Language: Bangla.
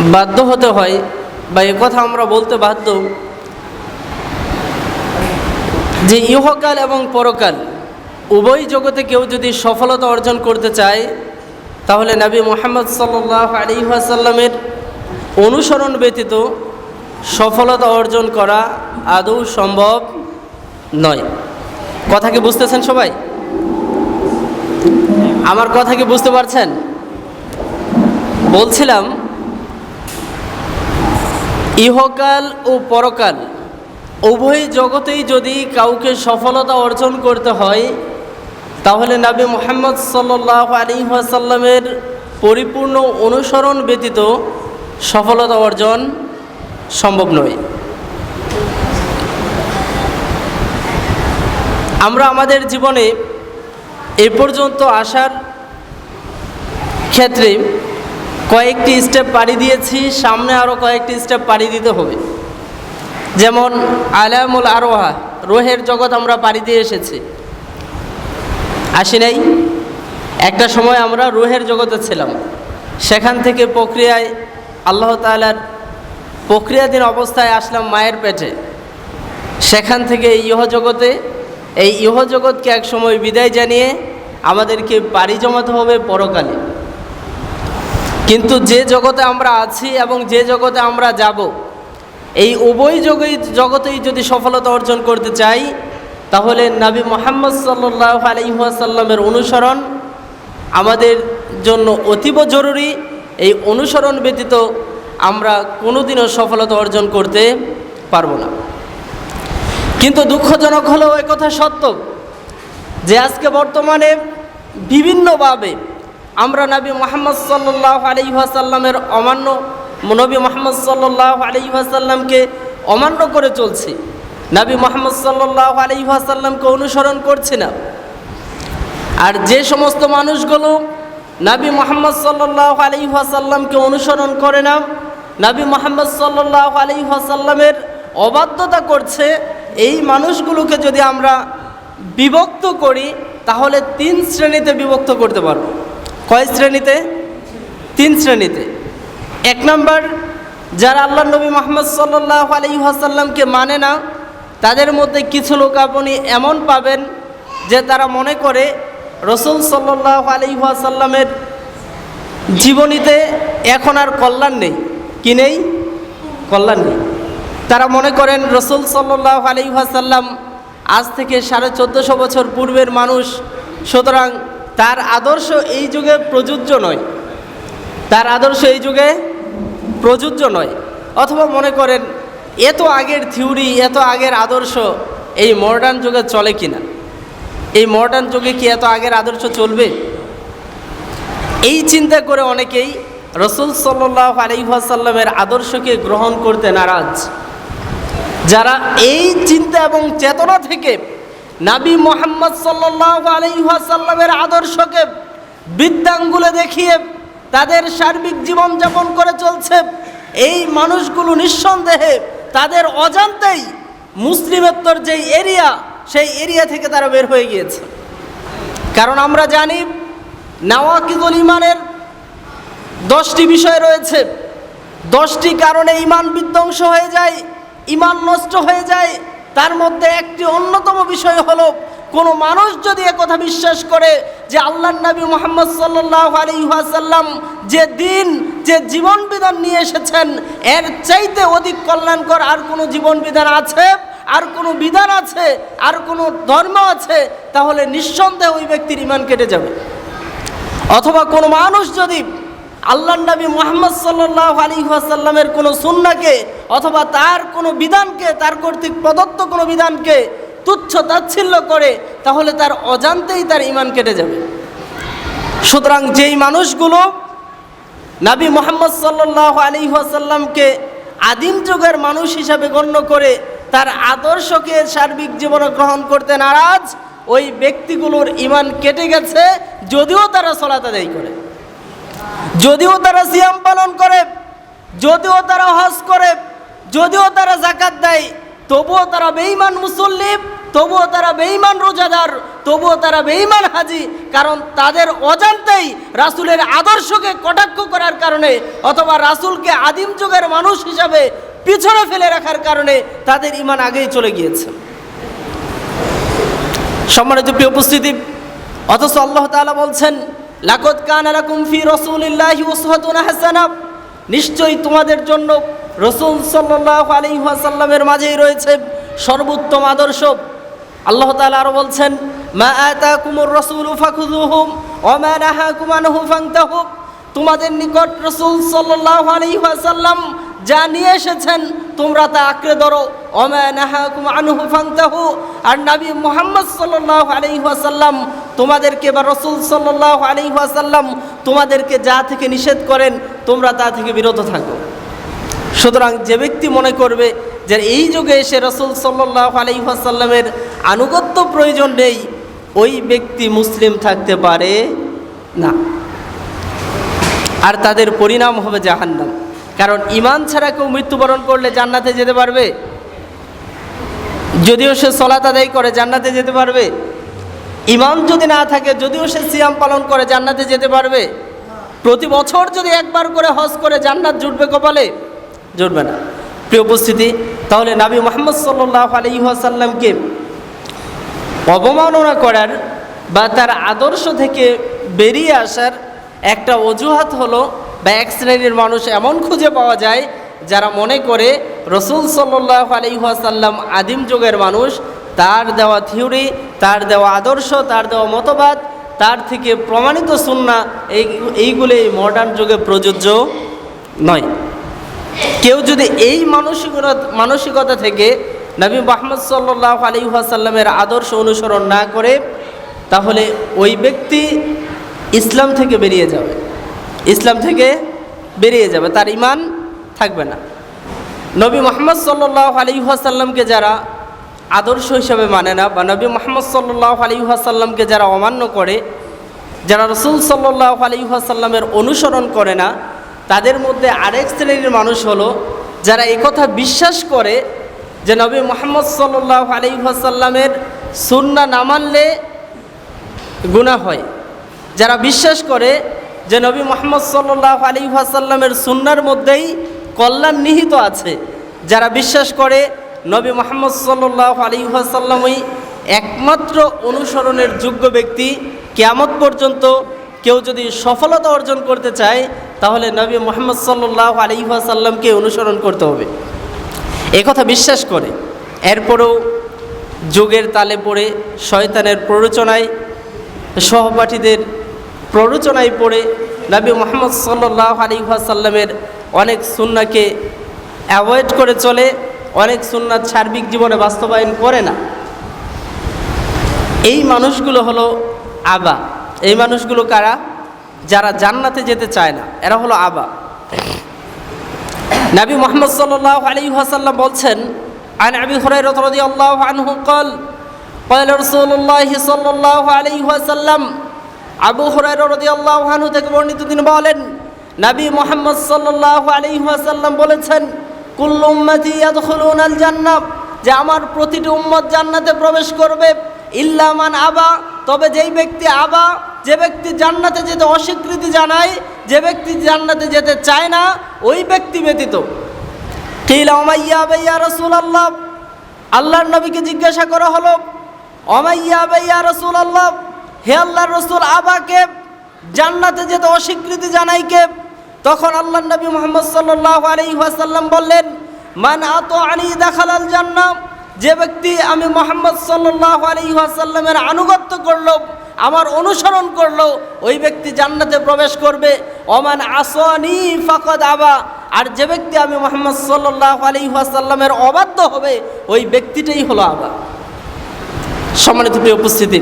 বাধ্য হতে হয় বা কথা আমরা বলতে বাধ্য যে ইহকাল এবং পরকাল উভয় জগতে কেউ যদি সফলতা অর্জন করতে চায়, তাহলে নবী মোহাম্মদ সাল্লাহ আসাল্লামের অনুসরণ ব্যতীত সফলতা অর্জন করা আদৌ সম্ভব নয়। কথা কি বুঝতেছেন সবাই? আমার কথা কি বুঝতে পারছেন? বলছিলাম ইহকাল ও পরকাল। উভয় জগতেই যদি কাউকে সফলতা অর্জন করতে হয়, তাহলে নাবি মোহাম্মদ সাল্লাহ আলী আসাল্লামের পরিপূর্ণ অনুসরণ ব্যতীত সফলতা অর্জন সম্ভব নয়। আমরা আমাদের জীবনে এ পর্যন্ত আসার ক্ষেত্রে কয়েকটি স্টেপ পাড়ি দিয়েছি, সামনে আরও কয়েকটি স্টেপ পাড়ি দিতে হবে। যেমন, আলামুল আরোহা, রোহের জগৎ আমরা পাড়ি দিয়ে এসেছি। আসি নাই? একটা সময় আমরা রোহের জগতে ছিলাম। সেখান থেকে প্রক্রিয়ায়, আল্লাহ তালার প্রক্রিয়াধীন অবস্থায় আসলাম মায়ের পেটে। সেখান থেকে ইহ জগতে, এই ইহ জগৎকে এক সময় বিদায় জানিয়ে আমাদেরকে পাড়ি জমাতে হবে পরকালে। কিন্তু যে জগতে আমরা আছি এবং যে জগতে আমরা যাব, এই উভয় জগই জগতেই যদি সফলতা অর্জন করতে চাই, তাহলে নাবি মোহাম্মদ সাল্লাহ আলহিহাসাল্লামের অনুসরণ আমাদের জন্য অতীব জরুরি। এই অনুসরণ ব্যতীত আমরা কোনোদিনও সফলতা অর্জন করতে পারব না। কিন্তু দুঃখজনক হলেও কথা সত্য যে আজকে বর্তমানে বিভিন্নভাবে আমরা নবী মোহাম্মদ সাল্লাহ আলহিহাসাল্লামের অমান্য, নবী মোহাম্মদ সাল্লাহ আলহিহাসাল্লামকে অমান্য করে চলছি। নবী মোহাম্মদ সাল্লাহ আলহিহাসাল্লামকে অনুসরণ করছি না। আর যে সমস্ত মানুষগুলো নবী মোহাম্মদ সাল্লাহ আলহিহাসাল্লামকে অনুসরণ করে না, নবী মোহাম্মদ সাল্লাহ আলহিহাসাল্লামের অবাধ্যতা করছে, এই মানুষগুলোকে যদি আমরা বিভক্ত করি, তাহলে তিন শ্রেণীতে বিভক্ত করতে পারব। কয় শ্রেণীতে? তিন শ্রেণীতে। এক নম্বর, যারা আল্লাহ নবী মোহাম্মদ সাল্লাহ আলহিহাসাল্লামকে মানে না, তাদের মধ্যে কিছু লোক আপনি এমন পাবেন যে তারা মনে করে রসুল সাল্লাহ আলহিহাসাল্লামের জীবনীতে এখন আর কল্যাণ নেই। কি নেই? কল্যাণ নেই। তারা মনে করেন রসুল সাল্লাহ আলহিহাসাল্লাম আজ থেকে সাড়ে চোদ্দোশো বছর পূর্বের মানুষ, সুতরাং তার আদর্শ এই যুগে প্রযোজ্য নয়। তার আদর্শ এই যুগে প্রযোজ্য নয়। অথবা মনে করেন, এত আগের থিওরি, এত আগের আদর্শ এই মডার্ন যুগে চলে কি না এই মডার্ন যুগে কি এত আগের আদর্শ চলবে? এই চিন্তা করে অনেকেই রসুল সাল্লাহ আলিহাসাল্লামের আদর্শকে গ্রহণ করতে নারাজ। যারা এই চিন্তা এবং চেতনা থেকে নাবি মোহাম্মদ সাল্লাহ আলিহাসাল্লামের আদর্শকে বৃদ্ধাঙ্গুলে দেখিয়ে তাদের সার্বিক জীবন জীবনযাপন করে চলছে। এই মানুষগুলো নিঃসন্দেহে তাদের অজান্তেই মুসলিমেত্তর যেই এরিয়া, সেই এরিয়া থেকে তারা বের হয়ে গিয়েছে। কারণ আমরা জানি নাওয়াকিদুল ইমানের দশটি বিষয় রয়েছে। দশটি কারণে ইমান বিধ্বংস হয়ে যায় ইমান নষ্ট হয়ে যায় তার মধ্যে একটি অন্যতম বিষয় হলো, কোনো মানুষ যদি কথা বিশ্বাস করে যে আল্লাহ নবী মোহাম্মদ সাল্লাহ আলিহাসাল্লাম যে দিন, যে জীবন বিধান নিয়ে এসেছেন, এর চাইতে অধিক কল্যাণকর আর কোনো জীবন বিধান আছে? আর কোনো বিধান আছে? আর কোনো ধর্ম আছে? তাহলে নিঃসন্দেহে ওই ব্যক্তির ইমান কেটে যাবে। অথবা কোনো মানুষ যদি আল্লাহ নবী মোহাম্মদ সাল্লাহ আলী আসাল্লামের কোনো সুন্নাকে অথবা তার কোনো বিধানকে, তার কর্তৃক প্রদত্ত কোনো বিধানকে তুচ্ছ তাচ্ছিল্য করে, তাহলে তার অজান্তেই তার ইমান কেটে যাবে। সুতরাং যেই মানুষগুলো নাবী মোহাম্মদ সাল্লাহ আলী আসাল্লামকে আদিম যুগের মানুষ হিসাবে গণ্য করে তার আদর্শকে, সার্বিক জীবনে গ্রহণ করতে নারাজ, ওই ব্যক্তিগুলোর ইমান কেটে গেছে, যদিও তারা সলাত আদায় করে। যদিও তারা সিয়াম পালন করে, যদিও তারা হজ করে, যদিও তারা জাকাত দেয়, তবুও তারা বেঈমান মুসল্লি, তবুও তারা বেঈমান রোজাদার, তবুও তারা বেঈমান হাজি, কারণ তাদের অজান্তেই রাসুলের আদর্শকে কটাক্ষ করার কারণে অথবা রাসূলকে আদিম যুগের মানুষ হিসাবে পিছনে ফেলে রাখার কারণে তাদের ইমান আগেই চলে গিয়েছে। সম্মানিত প্রিয় উপস্থিতি, অথচ আল্লাহ তাআলা বলছেন লাকদ কান লাকুম ফি রাসূলিল্লাহি উসওয়াতুন হাসানাহ নিশ্চয়ই তোমাদের জন্য রসুল সাল্লাল্লাহু আলাইহি ওয়াসাল্লামের মাঝেই রয়েছে সর্বোত্তম আদর্শ। আল্লাহ তাআলা আরও বলছেন, মা আতাকুমুর রাসূলু ফাখুযুহু ওয়া মা নাহাকুম আনহু ফান্তাহু। তোমাদের নিকট রসুল সাল্লাল্লাহু আলাইহি ওয়াসাল্লাম যা নিয়ে এসেছেন, তোমরা তা আঁকড়ে ধরো। ওমা নাহাকুম আনহু ফান্তাহু। আর নবী মোহাম্মদ সাল্লাল্লাহু আলাইহি ওয়াসাল্লাম তোমাদেরকে বা রসুল সাল্লাল্লাহু আলাইহি ওয়াসাল্লাম তোমাদেরকে যা থেকে নিষেধ করেন, তোমরা তা থেকে বিরত থাকো। সুতরাং যে ব্যক্তি মনে করবে যে এই যুগে এসে রসুল সাল্লাহ আলাইসাল্লামের আনুগত্য প্রয়োজন নেই, ওই ব্যক্তি মুসলিম থাকতে পারে না। আর তাদের পরিণাম হবে জাহান্নাম। কারণ ইমান ছাড়া কেউ মৃত্যুবরণ করলে জান্নাতে যেতে পারবে? যদিও সে সলাত আদায় করে, জান্নাতে যেতে পারবে? ইমান যদি না থাকে, যদিও সে সিয়াম পালন করে, জান্নাতে যেতে পারবে। প্রতি বছর যদি একবার করে হজ করে, জান্নাত জুটবে কপালে? জুটবে না। প্রিয় উপস্থিতি, তাহলে নাবী মোহাম্মদ সাল্লাহ আলহিহাসাল্লামকে অবমাননা করার বা তার আদর্শ থেকে বেরিয়ে আসার একটা অজুহাত হলো, বা এক শ্রেণির মানুষ এমন খুঁজে পাওয়া যায়, যারা মনে করে রসুল সাল্লাহ আলহিহাসাল্লাম আদিম যুগের মানুষ, তার দেওয়া থিওরি তার দেওয়া আদর্শ, তার দেওয়া মতবাদ, তার থেকে প্রমাণিত সুন্না, এই, এইগুলো এই মডার্ন যুগে প্রযোজ্য নয়। কেউ যদি এই মানসিকতা মানসিকতা থেকে নবী মোহাম্মদ সাল্লাহ আলিহাসাল্লামের আদর্শ অনুসরণ না করে, তাহলে ওই ব্যক্তি ইসলাম থেকে বেরিয়ে যাবে। ইসলাম থেকে বেরিয়ে যাবে, তার ইমান থাকবে না। নবী মোহাম্মদ সাল্লাহ আলিহাসাল্লামকে যারা আদর্শ হিসাবে মানে না, বা নবী মোহাম্মদ সাল্লাহ আলিহাসাল্লামকে যারা অমান্য করে, যারা রসুল সাল্লাহ আলিহাসাল্লামের অনুসরণ করে না, তাদের মধ্যে আরেক শ্রেণির মানুষ হলো যারা একথা বিশ্বাস করে যে নবী মোহাম্মদ সাল্লাহ আলিহাসাল্লামের সুন্না না মানলে গুণা হয়। যারা বিশ্বাস করে যে নবী মোহাম্মদ সাল্লাহ আলিহাসাল্লামের সুন্নার মধ্যেই কল্যাণ নিহিত আছে, যারা বিশ্বাস করে নবী মোহাম্মদ সাল্লাহ আলিহাসাল্লামই একমাত্র অনুসরণের যোগ্য ব্যক্তি। কেয়ামত পর্যন্ত কেউ যদি সফলতা অর্জন করতে চায়, তাহলে নবী মোহাম্মদ সাল্লাহ আলিহাসাল্লামকে অনুসরণ করতে হবে। কথা বিশ্বাস করে। এরপরেও যুগের তালে পড়ে, শয়তানের প্ররোচনায়, সহপাঠীদের প্ররোচনায় পড়ে নবী মোহাম্মদ সাল্লাহ আলিহাসাল্লামের অনেক সুন্নাকে অ্যাভয়েড করে চলে। অনেক সুন্নাত সার্বিক জীবনে বাস্তবায়ন করে না এই মানুষগুলো হলো আবা এই মানুষগুলো কারা যারা জান্নাতে যেতে চায় না এরা হলো আবা নবী মোহাম্মদ সাল্লাহ আলী ওয়াসাল্লাম বলছেন عن أبي هريرة رضي الله عنه قال قال رسول الله صلى الله عليه وسلم আবু হুরায়রা রাদিয়াল্লাহু আনহু থেকে বর্ণিত তিনি বলেন নবী মুহাম্মদ সাল্লাল্লাহু আলাইহি ওয়াসাল্লাম বলেছেন কুল্লু উম্মতি ইয়াদখুলুনাল জান্নাহ যে আমার প্রতিটি উম্মত জান্নাতে প্রবেশ করবে ইল্লামান আবা, তবে যেই ব্যক্তি আবা, যে ব্যক্তি জান্নাতে যেতে অস্বীকৃতি জানায়, যে ব্যক্তি জান্নাতে যেতে চায় না, ওই ব্যক্তি ব্যতীত। কিলা ওমাইয়া বেয়া রসুল আল্লাহ আল্লাহর নবীকে জিজ্ঞাসা করা হলো অমাইয়া বেয়া রসুল আল্লাহ হে আল্লাহর রসুল আবাকে, জান্নাতে যেতে অস্বীকৃতি জানাই কে? তখন আল্লাহ নবী মোহাম্মদ সাল্লাহ আলাইহি ওয়াসাল্লাম বললেন, মান আত আনি দেখালাল জান্নাহ যে ব্যক্তি আমি মোহাম্মদ সাল্লাহ আলী ওয়াসাল্লামের আনুগত্য করল, আমার অনুসরণ করল, ওই ব্যক্তি জান্নাতে প্রবেশ করবে। অমান আসনি ফকদ আবা আর যে ব্যক্তি আমি মোহাম্মদ সাল্লাহ আলী ওয়াসাল্লামের অবাধ্য হবে, ওই ব্যক্তিটাই হলো আবা। সম্মানিত উপস্থিতি